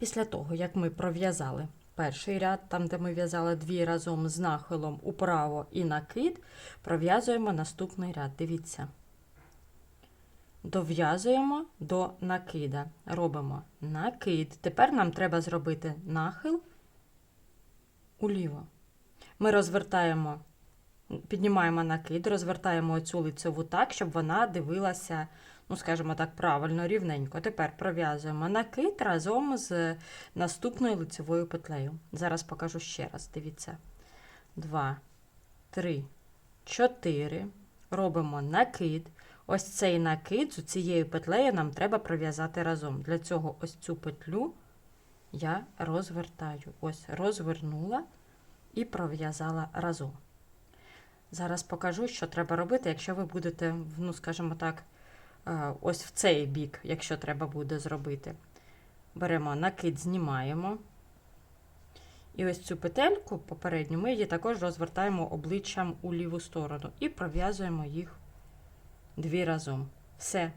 Після того, як ми пров'язали перший ряд, там, де ми в'язали дві разом з нахилом управо і накид, пров'язуємо наступний ряд. Дивіться. Дов'язуємо до накида. Робимо накид. Тепер нам треба зробити нахил уліво. Ми розвертаємо, піднімаємо накид, розвертаємо цю лицеву так, щоб вона дивилася, ну, скажімо так, правильно, рівненько. Тепер пров'язуємо накид разом з наступною лицевою петлею. Зараз покажу ще раз. Дивіться. Два, три, чотири. Робимо накид. Ось цей накид з цією петлею нам треба пров'язати разом. Для цього ось цю петлю я розвертаю. Ось розвернула і пров'язала разом. Зараз покажу, що треба робити, якщо ви будете, ну, скажімо так, ось в цей бік, якщо треба буде зробити. Беремо накид, знімаємо. І ось цю петельку попередню ми її також розвертаємо обличчям у ліву сторону і пров'язуємо їх дві разом. Все,